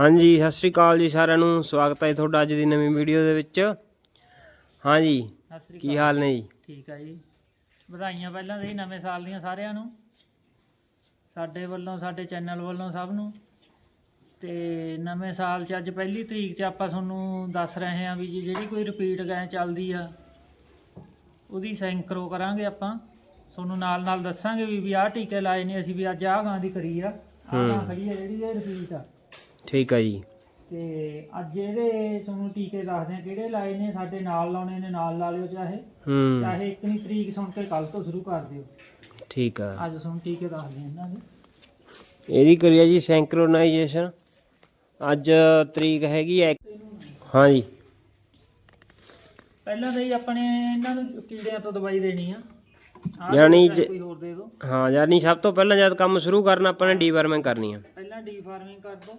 ਹਾਂਜੀ ਸਤਿ ਸ੍ਰੀ ਅਕਾਲ ਜੀ ਸਾਰਿਆਂ ਨੂੰ। ਸਵਾਗਤ ਹੈ ਤੁਹਾਡਾ ਅੱਜ ਦੀ ਨਵੀਂ ਵੀਡੀਓ ਦੇ ਵਿੱਚ। ਹਾਂਜੀ ਸਤਿ ਸ੍ਰੀ ਕੀ ਹਾਲ ਨੇ ਜੀ? ਠੀਕ ਆ ਜੀ। ਵਧਾਈਆਂ ਪਹਿਲਾਂ ਦੇ ਨਵੇਂ ਸਾਲ ਦੀਆਂ ਸਾਰਿਆਂ ਨੂੰ। ਸਾਡੇ ਵੱਲੋਂ ਸਾਡੇ ਚੈਨਲ ਵੱਲੋਂ ਸਭ ਨੂੰ। ਤੇ ਨਵੇਂ ਸਾਲ 'ਚ ਅੱਜ ਪਹਿਲੀ ਤਰੀਕ 'ਚ ਆਪਾਂ ਤੁਹਾਨੂੰ ਦੱਸ ਰਹੇ ਹਾਂ ਵੀ ਜੀ ਜਿਹੜੀ ਕੋਈ ਰਿਪੀਟ ਗਾਂ ਚੱਲਦੀ ਆ ਉਹਦੀ ਸੈਂਕਰੋ ਕਰਾਂਗੇ ਆਪਾਂ। ਤੁਹਾਨੂੰ ਨਾਲ ਨਾਲ ਦੱਸਾਂਗੇ ਵੀ ਵੀ ਆਹ ਟੀਕੇ ਲਾਏ ਨੇ ਅਸੀਂ ਵੀ ਅੱਜ ਆਹ ਗਾਂ ਦੀ ਕਰੀ ਆ। ਆਹ ਗਾਂ ਖੜੀ ਆ ਜਿਹੜੀ ਇਹ ਰਿਪੀਟ ਆ। ਠੀਕ ਹੈ ਜੀ। ਤੇ ਅੱਜ ਇਹਦੇ ਤੁਹਾਨੂੰ ਟੀਕੇ ਦੱਸਦੇ ਆ ਕਿਹੜੇ ਲਾਏ ਨੇ ਸਾਡੇ ਨਾਲ ਲਾਉਣੇ ਨੇ ਨਾਲ ਲਾ ਲਿਓ ਚਾਹੇ। ਹੂੰ। ਚਾਹੇ ਇੱਕ ਨਹੀਂ ਤਰੀਕ ਸੁਣ ਕੇ ਕੱਲ ਤੋਂ ਸ਼ੁਰੂ ਕਰ ਦਿਓ। ਠੀਕ ਆ। ਅੱਜ ਸੁਣ ਟੀਕੇ ਦੱਸਦੇ ਇਹਨਾਂ ਦੇ। ਇਹਦੀ ਕਰੀਏ ਜੀ ਸੈਂਕਰੋਨਾਈਜੇਸ਼ਨ ਅੱਜ ਤਰੀਕ ਹੈਗੀ ਹੈ। ਹਾਂਜੀ ਪਹਿਲਾਂ ਤਾਂ ਹੀ ਆਪਣੇ ਇਹਨਾਂ ਨੂੰ ਕੀੜਿਆਂ ਤੋਂ ਦਵਾਈ ਦੇਣੀ ਆ। ਆਹ ਯਾਨੀ ਜੇ- ਕੋਈ ਹੋਰ ਦੇ ਦਿਓ। ਹਾਂ ਯਾਨੀ ਸਭ ਤੋਂ ਪਹਿਲਾਂ ਜਦ ਕੰਮ ਸ਼ੁਰੂ ਕਰਨਾ ਆਪਾਂ ਨੇ ਡੀਵਰਮਿੰਗ ਕਰਨੀ ਆ। ਪਹਿਲਾਂ ਡੀ ਫਾਰਮਿੰਗ ਕਰ ਦਿਓ।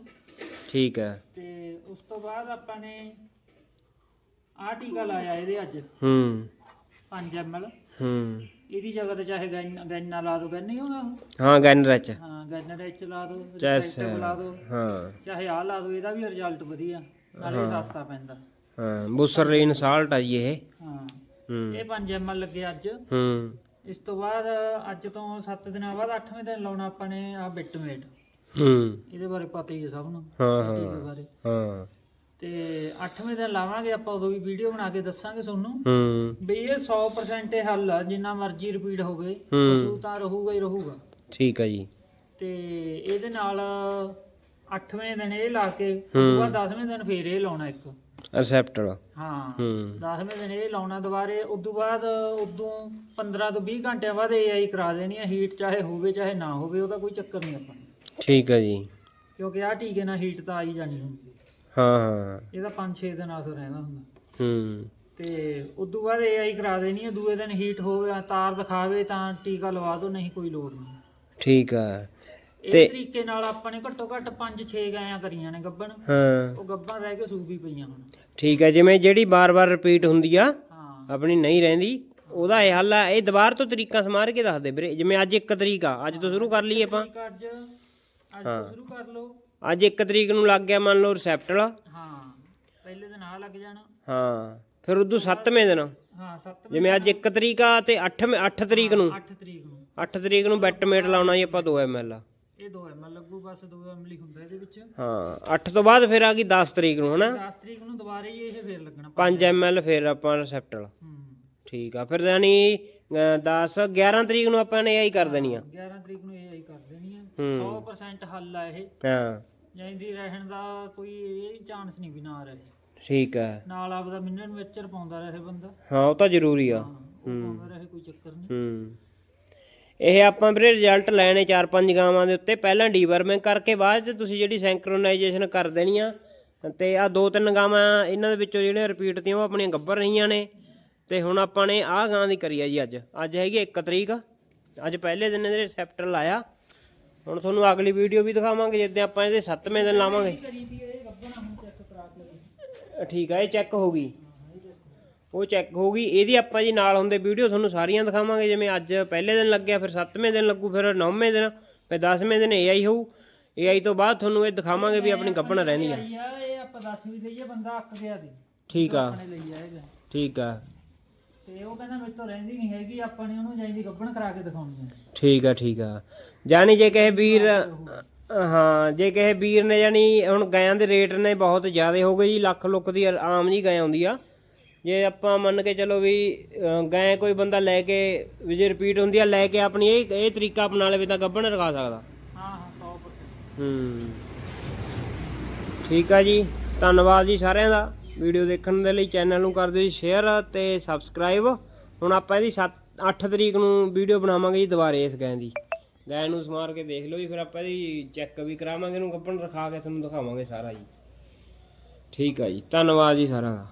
ਠੀਕ ਹੈ। ਤੇ ਉਸ ਤੋਂ ਬਾਅਦ ਆਪਾਂ ਨੇ ਆਹ ਟੀਕਾ ਲਾਇਆ ਇਹਦੇ ਅੱਜ। ਹੂੰ। 5 ml ਹੂੰ। ਇਹਦੀ ਜਗ੍ਹਾ ਤੇ ਚਾਹੇ ਗੈਨ ਗੈਨਾ ਲਾ ਦਿਓ ਗੈਨ ਨਹੀਂ ਹੁੰਦਾ ਹਾਂ ਗੈਨਰਚ ਹਾਂ ਗੈਨਾ ਵਿੱਚ ਲਾ ਚੈਸ ਰਿਸੈਪਟਰ ਲਾ ਦਿਓ ਹਾਂ। ਚਾਹੇ ਆਹ ਲਾ ਦਿਓ ਇਹਦਾ ਵੀ ਰਿਜ਼ਲਟ ਵਧੀਆ। ਨਾਲੇ ਸਸਤਾ ਪੈਂਦਾ। ਹਾਂ ਬੂਸਰਲੀਨ ਸਾਲਟ ਆ ਜੀ ਇਹ। ਹਾਂ। ਹੂੰ। ਇਹ 5 ml ਲੱਗੇ ਅੱਜ। ਹੂੰ। ਇਸ ਤੋਂ ਬਾਅਦ ਅੱਜ ਤੋਂ 7 ਦਿਨਾਂ ਬਾਅਦ 8ਵੇਂ ਦਿਨ ਲਾਉਣਾ ਆਪਾਂ ਨੇ ਆ ਬਿਟਮੇਟ। ਹੂੰ। ਇਹਦੇ ਬਾਰੇ ਪਤਾ ਹੀ ਹੈ ਸਭ ਨੂੰ। ਹਾਂ ਹਾਂ ਬਾਰੇ। ਹਾਂ। ਤੇ 8ਵੇਂ ਦਿਨ ਲਾਵਾਂਗੇ ਆਪਾਂ ਉਦੋਂ ਵੀ ਵੀਡੀਓ ਬਣਾ ਕੇ ਦੱਸਾਂਗੇ ਤੁਹਾਨੂੰ। ਹੂੰ। ਵੀ ਇਹ 100% ਇਹ ਹੱਲ ਆ ਜਿੰਨਾ ਮਰਜ਼ੀ ਰਿਪੀਟ ਹੋਵੇ। ਹੂੰ। ਪਸ਼ੂ ਤਾਂ ਰਹੂਗਾ ਹੀ ਰਹੂਗਾ। ਠੀਕ ਹੈ ਜੀ। ਤੇ ਇਹਦੇ ਨਾਲ 8ਵੇਂ ਦਿਨ ਇਹ ਲਾ ਕੇ ਹੂੰ। ਉਸ ਤੋਂ ਬਾਅਦ 10ਵੇਂ ਦਿਨ ਫੇਰ ਇਹ ਲਾਉਣਾ ਇੱਕ। ਰਿਸੈਪਟਰ ਹਾਂ। ਹੂੰ। 10ਵੇਂ ਦਿਨ ਇਹ ਲਾਉਣਾ ਦੁਬਾਰੇ ਉਸ ਤੋਂ ਬਾਅਦ ਉਦੋਂ 15 ਤੋਂ 20 ਘੰਟਿਆਂ ਬਾਅਦ ਏਆਈ ਕਰਾ ਦੇਣੀ ਆ ਹੀਟ ਚਾਹੇ ਹੋਵੇ ਚਾਹੇ ਨਾ ਹੋਵੇ ਉਹਦਾ ਕੋਈ ਚੱਕਰ ਨਹੀਂ ਆਪਾਂ। ਠੀਕ ਹੈ ਜੀ। ਕਿਉਂਕਿ ਆਹ ਟੀਕੇ ਨਾਲ ਹੀਟ ਤਾਂ ਆ ਹੀ ਜਾਣੀ ਹੁੰਦੀ ਹਾਂ। ਹਾਂ ਇਹਦਾ 5-6 ਦਿਨ ਅਸਰ ਰਹਿੰਦਾ ਹੁੰਦਾ। ਹੂੰ। ਤੇ ਉਦੋਂ ਬਾਅਦ ਏਆਈ ਕਰਾ ਦੇਣੀ ਆ ਦੂਏ ਦਿਨ ਹੀਟ ਹੋਵੇ ਤਾਰ ਦਿਖਾਵੇ ਤਾਂ ਟੀਕਾ ਲਵਾ ਦਿਓ ਨਹੀਂ ਕੋਈ ਲੋੜ ਨਹੀਂ। ਠੀਕ ਆ। ਇਹ ਤੇ- ਤਰੀਕੇ ਨਾਲ ਆਪਾਂ ਨੇ ਘੱਟੋ ਘੱਟ 5-6 ਗਾਇਆਂ ਕਰੀਆਂ ਨੇ ਗੱਬਣ। ਹਾਂ। ਉਹ ਗੱਬਾਂ ਰਹਿ ਕੇ ਸੂਬੀ ਪਈਆਂ ਹੁਣ। ਠੀਕ ਹੈ ਜਿਵੇਂ ਜਿਹੜੀ ਬਾਰ-ਬਾਰ ਰਿਪੀਟ ਹੁੰਦੀ ਆ ਹਾਂ। ਆਪਣੀ ਨਹੀਂ ਰਹਿੰਦੀ ਉਹਦਾ ਇਹ ਹੱਲ ਆ ਇਹ ਦੁਬਾਰ ਤੋਂ ਤਰੀਕਾ ਸਮਾਰ ਕੇ ਦੱਸ ਦੇ ਵੀਰੇ। ਜਿਵੇਂ ਅੱਜ ਇੱਕ ਤਰੀਕ ਆ ਅੱਜ ਤੋਂ ਸ਼ੁਰੂ ਕਰ ਲਈਏ ਆਪਾਂ। ਅੱਜ ਅੱਜ ਤੋਂ ਸ਼ੁਰੂ ਕਰ ਲਓ। ਅੱਜ ਇੱਕ ਤਰੀਕ ਨੂੰ ਲੱਗ ਗਿਆ ਮੰਨ ਲਓ ਰਿਸੈਪਟਰ ਹਾਂ ਪਹਿਲੇ ਦਿਨ ਆ ਲੱਗ ਜਾਣਾ। ਹਾਂ ਫਿਰ ਉਦੋਂ 7ਵੇਂ ਦਿਨ। ਹਾਂ 7 ਜਿਵੇਂ ਅੱਜ ਇੱਕ ਤਰੀਕ ਆ ਤੇ 8 8 ਤਰੀਕ ਨੂੰ। 8 ਤਰੀਕ ਨੂੰ। 8 ਤਰੀਕ ਨੂੰ ਬੈਟਮੇਟ ਲਾਉਣਾ ਜੀ ਆਪਾਂ 2 ml ਇਹ 2 ml ਲੱਗੂ ਬਸ 2 ml ਹੀ ਹੁੰਦਾ ਇਹਦੇ ਵਿੱਚ। ਹਾਂ 8 ਤੋਂ ਬਾਅਦ ਫਿਰ ਆ ਗਈ 10 ਤਰੀਕ ਨੂੰ ਹਨਾ? 10 ਤਰੀਕ ਨੂੰ ਦੁਬਾਰੇ ਹੀ ਇਹ ਫੇਰ ਲੱਗਣਾ 5 ml ਫਿਰ ਆਪਾਂ ਰਿਸੈਪਟਰ ਹੂੰ। ਠੀਕ ਆ ਫਿਰ ਯਾਨੀ 10 11 ਤਰੀਕ ਨੂੰ ਆਪਾਂ ਨੇ ਇਹੀ ਕਰ ਦੇਣੀ ਆ। 11 ਤਰੀਕ ਨੂੰ ਇਹ ਹੂੰ 100% ਹੱਲ ਆ ਇਹ। ਹਾਂ। ਜਾਂਦੀ ਰਹਿਣ ਦਾ ਕੋਈ ਇਹ ਚਾਂਸ ਨਹੀਂ ਵੀ ਨਾ ਰਹੇ। ਠੀਕ ਹੈ ਨਾਲ ਆਪਦਾ ਮਿੰਨਰ ਮਿਕਸਚਰ ਪਾਉਂਦਾ ਰਹੇ ਬੰਦਾ। ਹਾਂ ਉਹ ਤਾਂ ਜ਼ਰੂਰੀ ਆ। ਹਾਂ ਉਹ ਪਾਉਂਦਾ ਰਹੇ ਕੋਈ ਚੱਕਰ ਨਹੀਂ। ਹੂੰ। ਇਹ ਆਪਾਂ ਵੀਰੇ ਰਿਜ਼ਲਟ ਲੈਣੇ 4-5 ਗਾਵਾਂ ਦੇ ਉੱਤੇ। ਪਹਿਲਾਂ ਡੀਵਰਮਿੰਗ ਕਰਕੇ ਬਾਅਦ ਚ ਤੁਸੀਂ ਜਿਹੜੀ ਸੈਂਕਰੋਨਾਈਜੇਸ਼ਨ ਕਰ ਦੇਣੀ ਆ ਤੇ ਆ ਦੋ ਤਿੰਨ ਗਾਵਾਂ ਇਹਨਾਂ ਦੇ ਵਿੱਚੋਂ ਜਿਹੜੇ ਰਿਪੀਟ ਤੀਆਂ ਉਹ ਆਪਣੀਆਂ ਗੱਭਰ ਰਹੀਆਂ ਨੇ। ਤੇ ਹੁਣ ਆਪਾਂ ਨੇ ਆਹ ਗਾਂ ਦੀ ਕਰੀ ਆ ਜੀ ਅੱਜ। ਅੱਜ ਹੈਗੀ 1 ਤਰੀਕ। ਅੱਜ ਪਹਿਲੇ ਦਿਨ ਇਹਦੇ ਰਿਸੈਪਟਰ ਲਾਇਆ। ਹੁਣ ਤੁਹਾਨੂੰ ਅਗਲੀ ਵੀਡੀਓ ਵੀ ਦਿਖਾਵਾਂਗੇ ਜਿੱਦਾਂ ਆਪਾਂ ਇਹਦੇ 7ਵੇਂ ਦਿਨ ਲਾਵਾਂਗੇ। ਠੀਕ ਆ ਇਹ ਚੈੱਕ ਹੋ ਗਈ। ਉਹ ਚੈੱਕ ਹੋ ਗਈ ਇਹਦੀ ਆਪਾਂ ਜੀ ਨਾਲ ਹੁੰਦੇ ਵੀਡੀਓ ਤੁਹਾਨੂੰ ਸਾਰੀਆਂ ਦਿਖਾਵਾਂਗੇ ਜਿਵੇਂ ਅੱਜ ਪਹਿਲੇ ਦਿਨ ਲੱਗਿਆ ਫਿਰ 7ਵੇਂ ਦਿਨ ਲੱਗੂ ਫਿਰ 9ਵੇਂ ਦਿਨ ਫਿਰ 10ਵੇਂ ਦਿਨ AI ਹੋਊ। AI ਤੋਂ ਬਾਅਦ ਤੁਹਾਨੂੰ ਇਹ ਦਿਖਾਵਾਂਗੇ ਵੀ ਆਪਣੀ ਗੱਭਣ ਰਹਿੰਦੀ ਆ। ਇਹ ਆਪਾਂ ਦੱਸ ਵੀ ਦਈਏ ਬੰਦਾ ਅੱਕ ਗਿਆ ਦੀ ਠੀਕ ਆ। ਠੀਕ ਆ। ਤੇ ਉਹ ਕਹਿੰਦਾ ਮੇਰੇ ਤੋਂ ਰਹਿੰਦੀ ਨਹੀਂ ਹੈਗੀ ਆਪਾਂ ਨੇ ਉਹਨੂੰ ਜਾਈਦੀ ਗੱਬਣ ਕਰਾ ਕੇ ਦਿਖਾਉਣੀ ਹੈ। ਠੀਕ ਆ ਠੀਕ ਆ। ਜਾਨੀ ਜੇ ਕਹੇ ਵੀਰ ਹਾਂ ਜੇ ਕਹੇ ਵੀਰ ਨੇ ਜਾਨੀ ਹੁਣ ਗਾਇਆਂ ਦੇ ਰੇਟ ਨੇ ਬਹੁਤ ਜ਼ਿਆਦਾ ਹੋ ਗਏ ਜੀ ਲੱਖ ਲੁੱਖ ਦੀ ਆਮ ਜੀ ਗਾਂ ਆਉਂਦੀ ਆ। ਜੇ ਆਪਾਂ ਮੰਨ ਕੇ ਚਲੋ ਵੀ ਅ, ਗਾਂ ਕੋਈ ਬੰਦਾ ਲੈ ਕੇ ਵੀ ਜੇ ਰਿਪੀਟ ਹੁੰਦੀ ਆ ਲੈ ਕੇ ਆਪਣੀ ਇਹ ਇਹ ਤਰੀਕਾ ਅਪਣਾ ਲਵੇ ਤਾਂ ਗੱਭਣ ਰਖਾ ਸਕਦਾ। ਹਾਂ ਹਾਂ 100% ਹੂੰ। ਠੀਕ ਆ ਜੀ ਧੰਨਵਾਦ ਜੀ ਸਾਰਿਆਂ ਦਾ। ਵੀਡੀਓ ਦੇਖਣ ਦੇ ਲਈ ਚੈਨਲ ਨੂੰ ਕਰ ਦਿਓ ਜੀ ਸ਼ੇਅਰ ਤੇ ਸਬਸਕ੍ਰਾਈਬ ਹੁਣ ਆਪਾਂ ਇਹਦੀ 7 8 ਤਰੀਕ ਨੂੰ ਵੀਡੀਓ ਬਣਾਵਾਂਗੇ ਜੀ ਦੁਬਾਰੇ ਇਸ ਗਾਂ ਦੀ। ਗਾਂ ਨੂੰ ਸਮਾਰ ਕੇ ਦੇਖ ਲਓ ਜੀ, ਫਿਰ ਆਪਾਂ ਇਹਦੀ ਚੈੱਕ ਵੀ ਕਰਾਵਾਂਗੇ, ਇਹਨੂੰ ਗੱਪਣ ਰਖਾ ਕੇ ਤੁਹਾਨੂੰ ਦਿਖਾਵਾਂਗੇ ਸਾਰਾ ਜੀ। ਠੀਕ ਆ ਜੀ, ਧੰਨਵਾਦ ਜੀ ਸਾਰਿਆਂ ਦਾ।